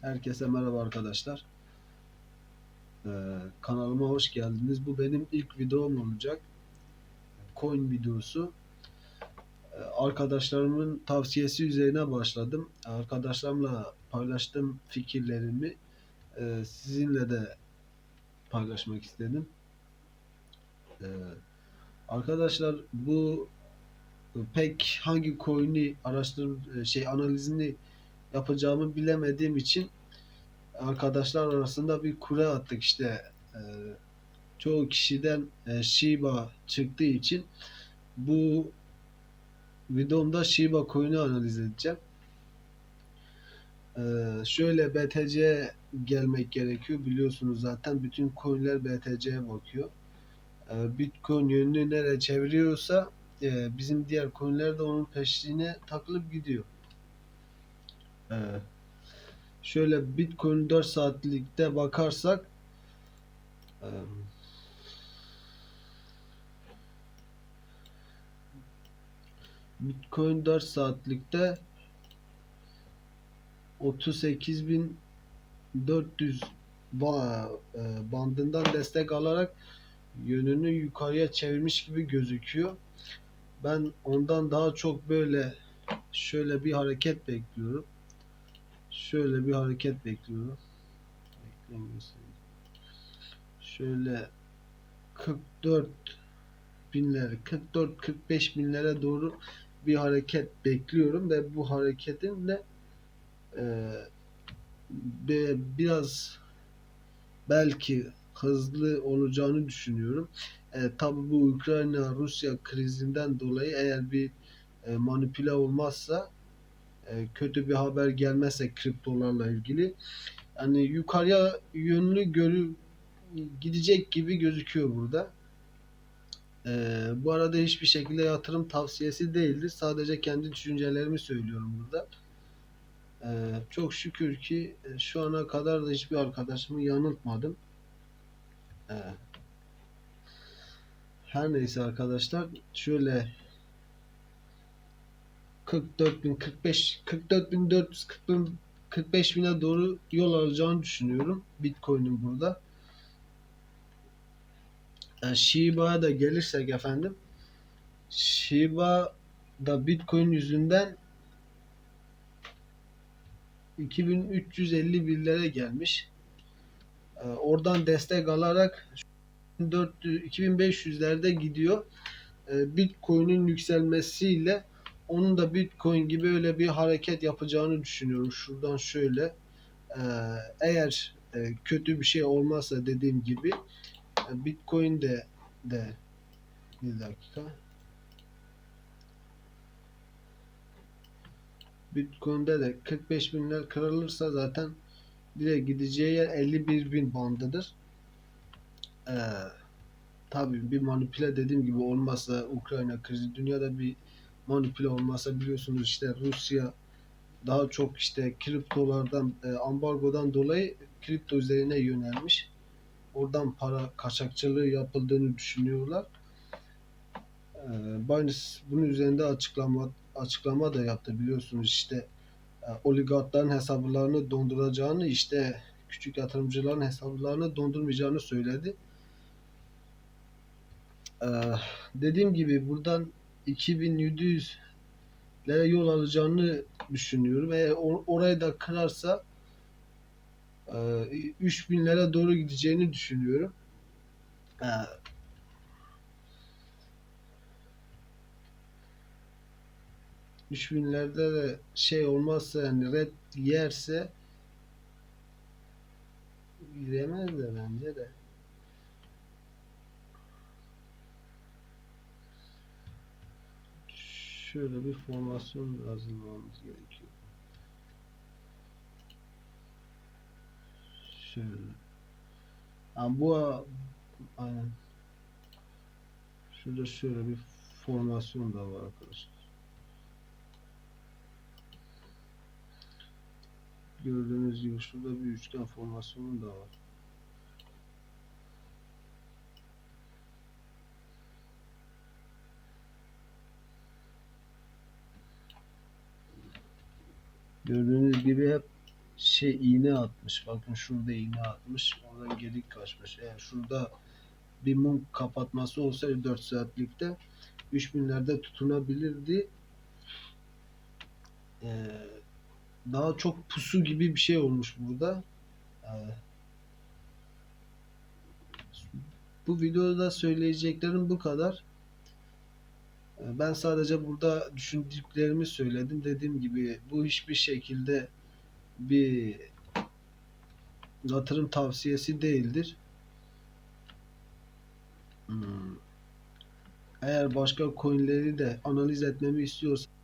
Herkese merhaba arkadaşlar. Ee, kanalıma hoş geldiniz. Bu benim ilk videom olacak. Coin videosu. Ee, arkadaşlarımın tavsiyesi üzerine başladım. Arkadaşlarımla paylaştığım fikirlerimi e, sizinle de paylaşmak istedim. Ee, arkadaşlar bu pek hangi coin'i araştırıp şey analizini yapacağımı bilemediğim için arkadaşlar arasında bir kure attık işte e, çoğu kişiden e, Shiba çıktığı için bu videomda Shiba coin'i analiz edeceğim. E, şöyle BTC gelmek gerekiyor biliyorsunuz zaten bütün coin'ler BTC'ye bakıyor. E, Bitcoin yönünü nereye çeviriyorsa e, bizim diğer coin'ler de onun peşine takılıp gidiyor. Şöyle Bitcoin 4 saatlikte bakarsak Bitcoin 4 saatlikte 38.400 ba- e, bandından destek alarak yönünü yukarıya çevirmiş gibi gözüküyor. Ben ondan daha çok böyle şöyle bir hareket bekliyorum. Şöyle bir hareket bekliyorum. Şöyle 44 binlere 44-45 binlere doğru bir hareket bekliyorum ve bu hareketin de e, biraz belki hızlı olacağını düşünüyorum. E, tabii bu Ukrayna-Rusya krizinden dolayı eğer bir e, manipüle olmazsa kötü bir haber gelmezse kriptolarla ilgili yani yukarıya yönlü görü gidecek gibi gözüküyor burada. E, bu arada hiçbir şekilde yatırım tavsiyesi değildir. Sadece kendi düşüncelerimi söylüyorum burada. E, çok şükür ki e, şu ana kadar da hiçbir arkadaşımı yanıltmadım. E, her neyse arkadaşlar şöyle 44.000 45 44.400 40.000 45 bine doğru yol alacağını düşünüyorum Bitcoin'in burada. Yani Shiba'ya da gelirsek efendim Shiba da Bitcoin yüzünden 2350 birlere gelmiş. Ee, oradan destek alarak 400 2500'lerde gidiyor. Ee, Bitcoin'in yükselmesiyle onun da Bitcoin gibi öyle bir hareket yapacağını düşünüyorum. Şuradan şöyle e, eğer e, kötü bir şey olmazsa dediğim gibi e, Bitcoin de de bir dakika Bitcoin'de de 45 binler kırılırsa zaten direkt gideceği yer 51 bin bandıdır. Ee, tabii bir manipüle dediğim gibi olmazsa Ukrayna krizi dünyada bir manipüle olmazsa biliyorsunuz işte Rusya daha çok işte kriptolardan e, ambargodan dolayı kripto üzerine yönelmiş. Oradan para kaçakçılığı yapıldığını düşünüyorlar. Ee, Binance bunun üzerinde açıklama açıklama da yaptı biliyorsunuz işte e, oligarkların hesaplarını donduracağını işte küçük yatırımcıların hesaplarını dondurmayacağını söyledi. Ee, dediğim gibi buradan 2700 lere yol alacağını düşünüyorum. Eğer or- orayı da kırarsa e, 3000'lere doğru gideceğini düşünüyorum. Ee, üç binlerde de şey olmazsa yani red yerse giremez de bence de. Şöyle bir formasyon hazırlamamız gerekiyor. Şöyle. Ha, bu aynen. Şurada şöyle bir formasyon da var arkadaşlar. Gördüğünüz gibi şurada bir üçgen formasyonu da var. Gördüğünüz gibi hep şey iğne atmış. Bakın şurada iğne atmış. Oradan geri kaçmış. Eğer şurada bir mum kapatması olsaydı 4 saatlikte 3000'lerde tutunabilirdi. Ee, daha çok pusu gibi bir şey olmuş burada. Ee, bu videoda söyleyeceklerim bu kadar. Ben sadece burada düşündüklerimi söyledim. Dediğim gibi bu hiçbir şekilde bir yatırım tavsiyesi değildir. Hmm. Eğer başka coinleri de analiz etmemi istiyorsanız